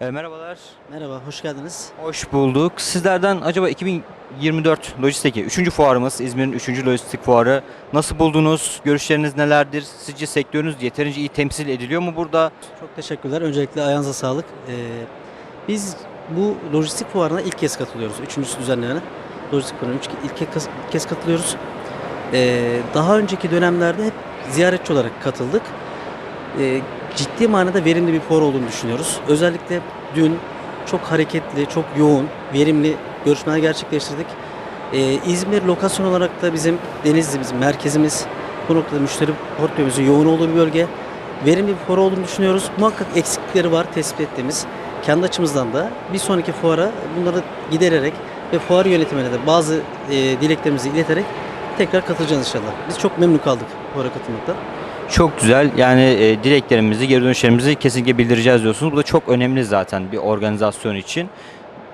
E, merhabalar. Merhaba, hoş geldiniz. Hoş bulduk. Sizlerden acaba 2024 Lojistik'i 3. fuarımız İzmir'in 3. Lojistik Fuarı. Nasıl buldunuz? Görüşleriniz nelerdir? Sizce sektörünüz yeterince iyi temsil ediliyor mu burada? Çok teşekkürler. Öncelikle ayağınıza sağlık. Ee, biz bu lojistik fuarına ilk kez katılıyoruz. Üçüncüsü düzenlenen. Lojistik fuarına ilk, kez, kez katılıyoruz. Ee, daha önceki dönemlerde hep ziyaretçi olarak katıldık. Ee, ciddi manada verimli bir fuar olduğunu düşünüyoruz. Özellikle dün çok hareketli, çok yoğun, verimli görüşmeler gerçekleştirdik. Ee, İzmir lokasyon olarak da bizim Denizli bizim merkezimiz. Bu noktada müşteri portföyümüzün yoğun olduğu bir bölge. Verimli bir fuar olduğunu düşünüyoruz. Muhakkak eksiklikleri var tespit ettiğimiz. Kendi açımızdan da bir sonraki fuara bunları gidererek ve fuar yönetimine de bazı e, dileklerimizi ileterek tekrar katılacağız inşallah. Biz çok memnun kaldık fuara katılmaktan. Çok güzel. Yani e, dileklerimizi, geri dönüşlerimizi kesinlikle bildireceğiz diyorsunuz. Bu da çok önemli zaten bir organizasyon için.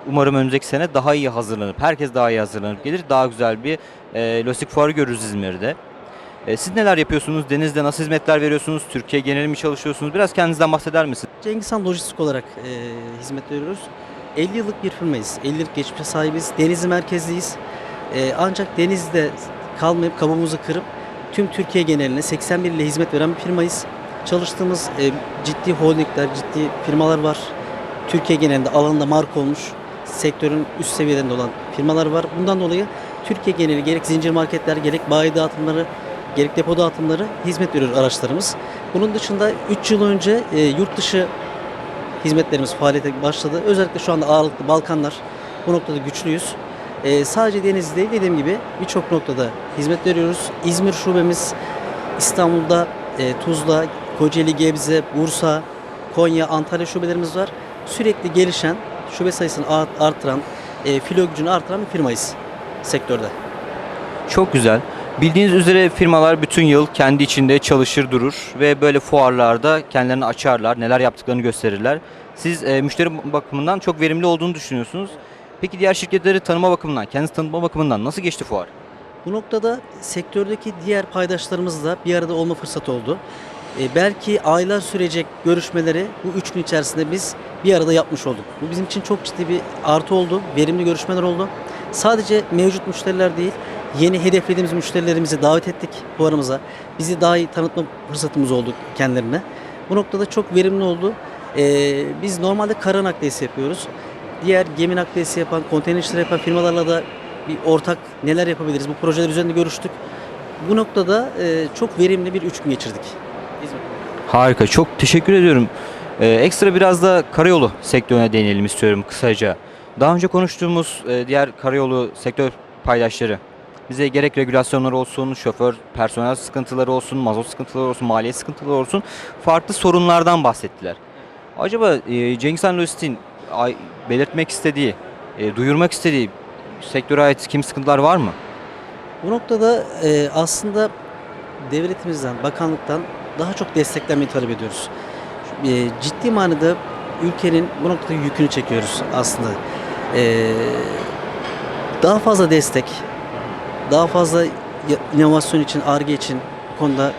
Umarım önümüzdeki sene daha iyi hazırlanıp, herkes daha iyi hazırlanıp gelir. Daha güzel bir e, lojistik fuarı görürüz İzmir'de. E, siz neler yapıyorsunuz? Deniz'de nasıl hizmetler veriyorsunuz? Türkiye geneli mi çalışıyorsunuz? Biraz kendinizden bahseder misiniz? Cengiz Han Lojistik olarak e, hizmet veriyoruz. 50 yıllık bir firmayız. 50 yıllık geçmişe sahibiz. Denizli merkezliyiz. E, ancak Denizli'de kalmayıp kabuğumuzu kırıp tüm Türkiye geneline 81 ile hizmet veren bir firmayız. Çalıştığımız e, ciddi holdingler, ciddi firmalar var. Türkiye genelinde alanında marka olmuş, sektörün üst seviyelerinde olan firmalar var. Bundan dolayı Türkiye geneli gerek zincir marketler, gerek bayi dağıtımları, gerek depo dağıtımları hizmet veriyor araçlarımız. Bunun dışında 3 yıl önce e, yurt dışı hizmetlerimiz faaliyete başladı. Özellikle şu anda ağırlıklı Balkanlar bu noktada güçlüyüz. E, sadece Denizli değil dediğim gibi birçok noktada hizmet veriyoruz. İzmir şubemiz İstanbul'da e, Tuzla, Kocaeli, Gebze, Bursa, Konya, Antalya şubelerimiz var. Sürekli gelişen, şube sayısını art- artıran, e, filo gücünü artıran bir firmayız sektörde. Çok güzel. Bildiğiniz üzere firmalar bütün yıl kendi içinde çalışır durur ve böyle fuarlarda kendilerini açarlar, neler yaptıklarını gösterirler. Siz e, müşteri bakımından çok verimli olduğunu düşünüyorsunuz. Peki diğer şirketleri tanıma bakımından, kendinizi tanıtma bakımından nasıl geçti fuar? Bu noktada sektördeki diğer paydaşlarımızla bir arada olma fırsatı oldu. E, belki aylar sürecek görüşmeleri bu üç gün içerisinde biz bir arada yapmış olduk. Bu bizim için çok ciddi bir artı oldu. Verimli görüşmeler oldu. Sadece mevcut müşteriler değil, yeni hedeflediğimiz müşterilerimizi davet ettik fuarımıza. Bizi daha iyi tanıtma fırsatımız oldu kendilerine. Bu noktada çok verimli oldu. E, biz normalde kara nakliyesi yapıyoruz. Diğer gemi nakliyesi yapan, konteyner işleri yapan firmalarla da bir ortak neler yapabiliriz bu projeler üzerinde görüştük. Bu noktada e, çok verimli bir üç gün geçirdik. Harika, çok teşekkür ediyorum. Ee, ekstra biraz da karayolu sektörüne değinelim istiyorum kısaca. Daha önce konuştuğumuz e, diğer karayolu sektör paydaşları bize gerek regülasyonlar olsun, şoför personel sıkıntıları olsun, mazot sıkıntıları olsun, maliyet sıkıntıları olsun farklı sorunlardan bahsettiler. Acaba e, Cengiz Han belirtmek istediği, e, duyurmak istediği sektöre ait kim sıkıntılar var mı? Bu noktada e, aslında devletimizden, bakanlıktan daha çok desteklenmeyi talep ediyoruz. E, ciddi manada ülkenin bu noktada yükünü çekiyoruz aslında. Daha fazla destek, daha fazla inovasyon için, ARGE için bu konuda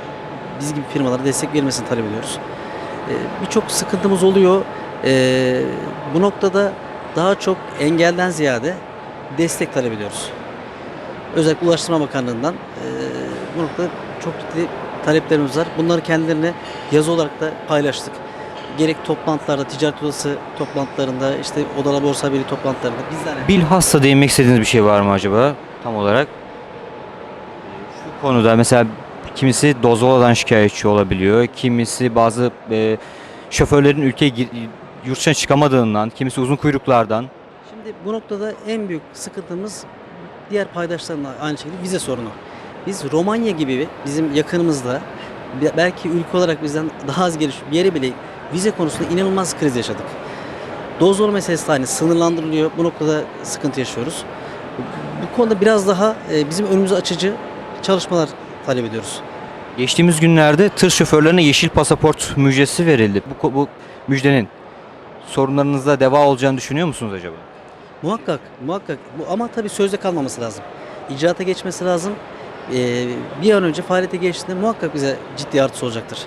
biz gibi firmalara destek vermesini talep ediyoruz. E, Birçok sıkıntımız oluyor. E, bu noktada daha çok engelden ziyade destek talep ediyoruz. Özellikle Ulaştırma Bakanlığı'ndan e, bu noktada çok ciddi taleplerimiz var. Bunları kendilerine yazı olarak da paylaştık. Gerek toplantılarda, ticaret odası toplantılarında, işte Odalar Borsa Birliği toplantılarında bizlerle Bilhassa değinmek istediğiniz bir şey var mı acaba tam olarak? Şu konuda mesela kimisi dozoladan şikayetçi olabiliyor. Kimisi bazı e, şoförlerin ülkeye yurt dışına çıkamadığından, kimisi uzun kuyruklardan. Şimdi bu noktada en büyük sıkıntımız diğer paydaşlarla aynı şekilde vize sorunu. Biz Romanya gibi bizim yakınımızda be- belki ülke olarak bizden daha az gelişmiş bir yere bile vize konusunda inanılmaz kriz yaşadık. Dozlama meselesi de aynı sınırlandırılıyor. Bu noktada sıkıntı yaşıyoruz. Bu konuda biraz daha e, bizim önümüzü açıcı çalışmalar talep ediyoruz. Geçtiğimiz günlerde tır şoförlerine yeşil pasaport müjdesi verildi. Bu, bu müjdenin sorunlarınızda deva olacağını düşünüyor musunuz acaba? Muhakkak, muhakkak. Bu, ama tabii sözde kalmaması lazım. İcraata geçmesi lazım. Ee, bir an önce faaliyete geçtiğinde muhakkak bize ciddi artısı olacaktır.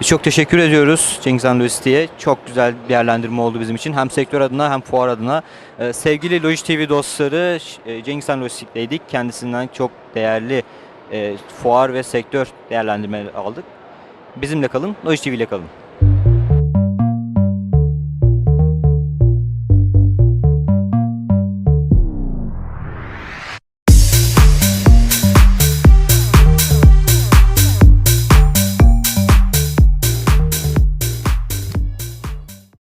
Biz çok teşekkür ediyoruz Cengiz Han Lojistik'e. Çok güzel bir değerlendirme oldu bizim için. Hem sektör adına hem fuar adına. Ee, sevgili Lojist TV dostları e, Cengiz Han Lojistik'teydik. Kendisinden çok değerli e, fuar ve sektör değerlendirmeleri aldık. Bizimle kalın, Lojist TV ile kalın.